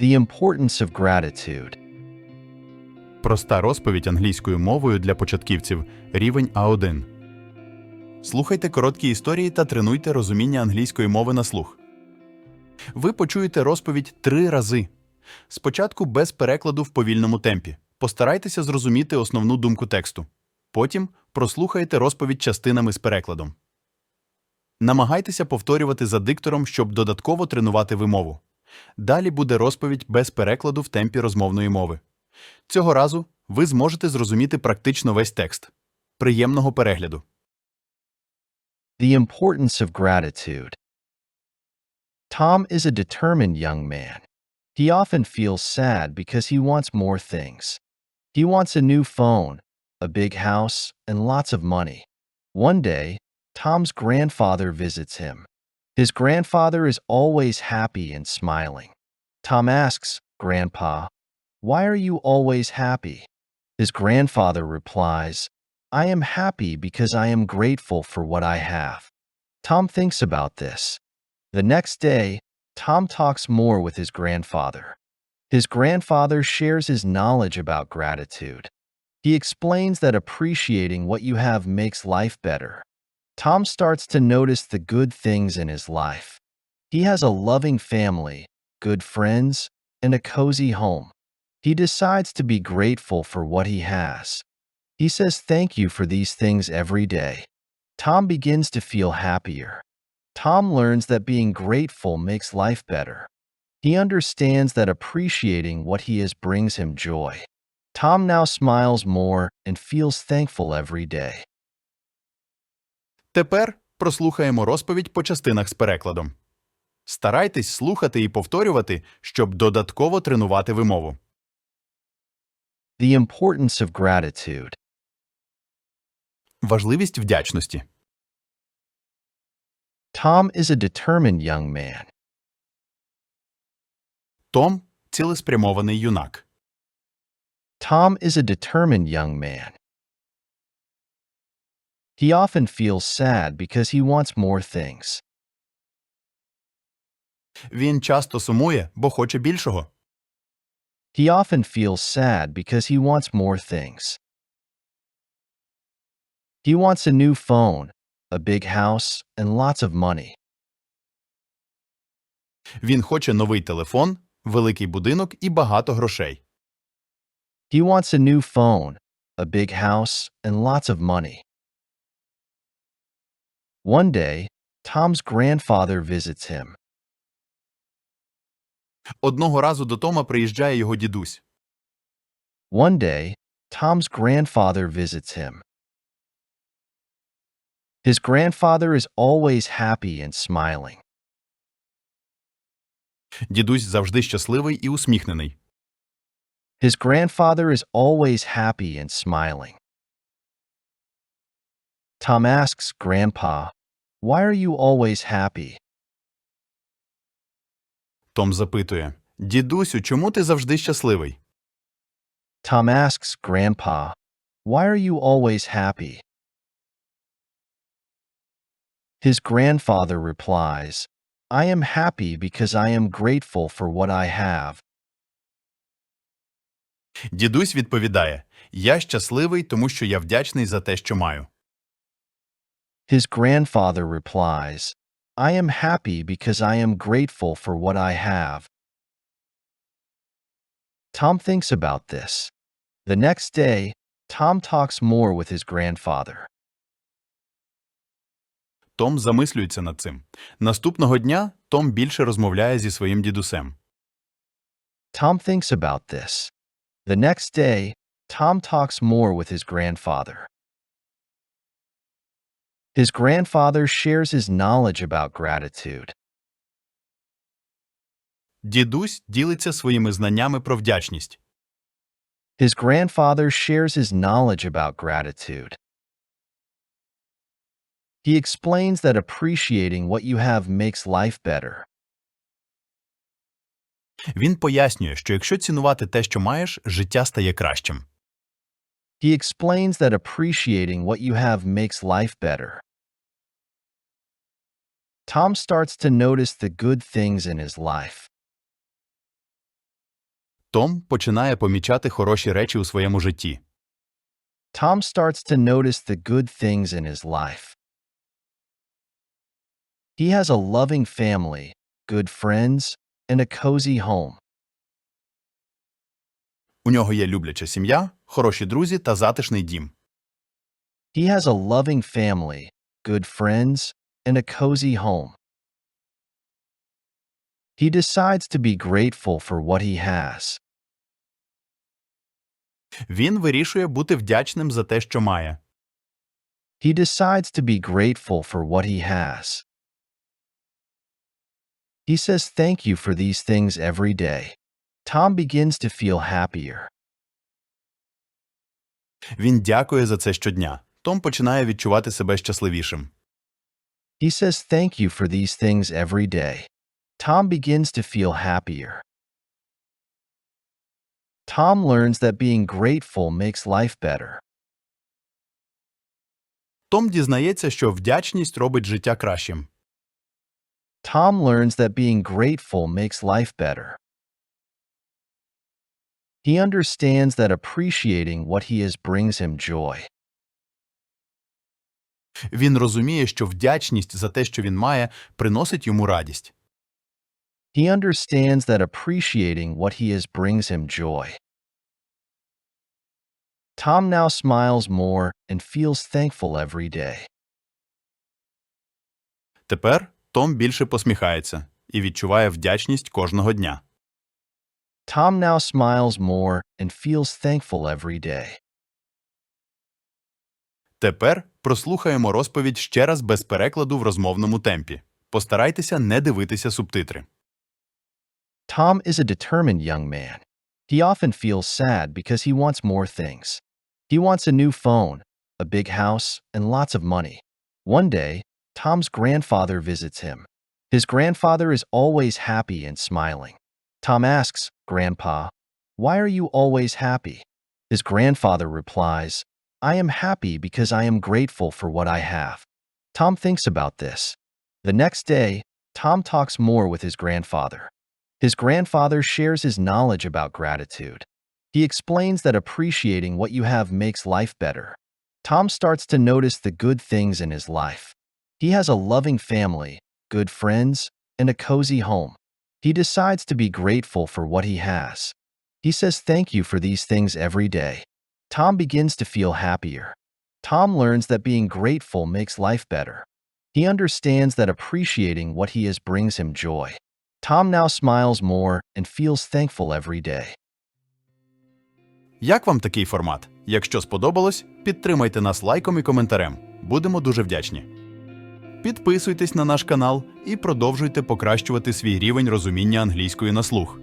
The importance of gratitude. Проста розповідь англійською мовою для початківців. Рівень А1. Слухайте короткі історії та тренуйте розуміння англійської мови на слух. Ви почуєте розповідь три рази. Спочатку без перекладу в повільному темпі. Постарайтеся зрозуміти основну думку тексту. Потім прослухайте розповідь частинами з перекладом. Намагайтеся повторювати за диктором, щоб додатково тренувати вимову. Далі буде розповідь без перекладу в темпі розмовної мови. Цього разу ви зможете зрозуміти практично весь текст. Приємного перегляду! The importance of gratitude. Tom is a determined young man. He often feels sad because he wants more things. He wants a new phone, a big house, and lots of money. One day, Tom's grandfather visits him. His grandfather is always happy and smiling. Tom asks, Grandpa, why are you always happy? His grandfather replies, I am happy because I am grateful for what I have. Tom thinks about this. The next day, Tom talks more with his grandfather. His grandfather shares his knowledge about gratitude. He explains that appreciating what you have makes life better. Tom starts to notice the good things in his life. He has a loving family, good friends, and a cozy home. He decides to be grateful for what he has. He says thank you for these things every day. Tom begins to feel happier. Tom learns that being grateful makes life better. He understands that appreciating what he has brings him joy. Tom now smiles more and feels thankful every day. Тепер прослухаємо розповідь по частинах з перекладом. Старайтесь слухати і повторювати, щоб додатково тренувати вимову. The importance of gratitude. Важливість вдячності. Tom is a determined young man. Том цілеспрямований юнак. Tom is a determined young man. He often feels sad because he wants more things. Він часто сумує, бо хоче більшого. He often feels sad because he wants more things. He wants a new phone, a big house, and lots of money. Він хоче новий телефон, великий будинок і багато грошей. He wants a new phone, a big house, and lots of money. One day, Tom's grandfather visits him. Одного разу до Тома приїжджає його дідусь. One day, Tom's grandfather visits him. His grandfather is always happy and smiling. Дідусь завжди щасливий і усміхнений. His grandfather is always happy and smiling. Tom asks Grandpa, Why are you always happy? Том запитує: Дідусю, чому ти завжди щасливий? Tom asks Grandpa, Why are you always happy? His grandfather replies, I am happy because I am grateful for what I have. Дідусь відповідає: Я щасливий, тому що я вдячний за те, що маю. His grandfather replies, I am happy because I am grateful for what I have. Tom thinks about this. The next day, Tom talks more with his grandfather. Том замислюється над цим. Наступного дня Том більше розмовляє зі своїм дідусем. Tom thinks about this. The next day, Tom talks more with his grandfather. His grandfather shares his knowledge about gratitude. Дідусь ділиться своїми знаннями про вдячність. His grandfather shares his knowledge about gratitude. He explains that appreciating what you have makes life better. Він пояснює, що якщо цінувати те, що маєш, життя стає кращим. He explains that appreciating what you have makes life better. Tom starts to notice the good things in his life. Том починає помічати хороші речі у своєму житті. Tom starts to notice the good things in his life. He has a loving family, good friends, and a cozy home. У нього є любляча сім'я, хороші друзі та затишний дім. He has a loving family, good friends, and a cozy home. He decides to be grateful for what he has. Він вирішує бути вдячним за те, що має. He decides to be grateful for what he has. He says thank you for these things every day. Tom begins to feel happier. Він дякує за це щодня. Том починає відчувати себе щасливішим. He says thank you for these things every day. Tom begins to feel happier. Tom learns that being grateful makes life better. Том дізнається, що вдячність робить життя кращим. Tom learns that being grateful makes life better. He understands that appreciating what he is brings him joy. Він розуміє, що вдячність за те, що він має, приносить йому радість. He understands that appreciating what he is brings him joy. Tom now smiles more and feels thankful every day. Тепер Том більше посміхається і відчуває вдячність кожного дня. Tom now smiles more and feels thankful every day. Тепер прослухаємо розповідь ще раз без перекладу в розмовному темпі. Постарайтеся не дивитися субтитри. Tom is a determined young man. He often feels sad because he wants more things. He wants a new phone, a big house, and lots of money. One day, Tom's grandfather visits him. His grandfather is always happy and smiling. Tom asks, Grandpa, why are you always happy? His grandfather replies, I am happy because I am grateful for what I have. Tom thinks about this. The next day, Tom talks more with his grandfather. His grandfather shares his knowledge about gratitude. He explains that appreciating what you have makes life better. Tom starts to notice the good things in his life. He has a loving family, good friends, and a cozy home. He decides to be grateful for what he has. He says thank you for these things every day. Tom begins to feel happier. Tom learns that being grateful makes life better. He understands that appreciating what he has brings him joy. Tom now smiles more and feels thankful every day. Як вам такий формат? Якщо сподобалось, підтримайте нас лайком і коментарем. Будемо дуже вдячні. Підписуйтесь на наш канал і продовжуйте покращувати свій рівень розуміння англійської на слух.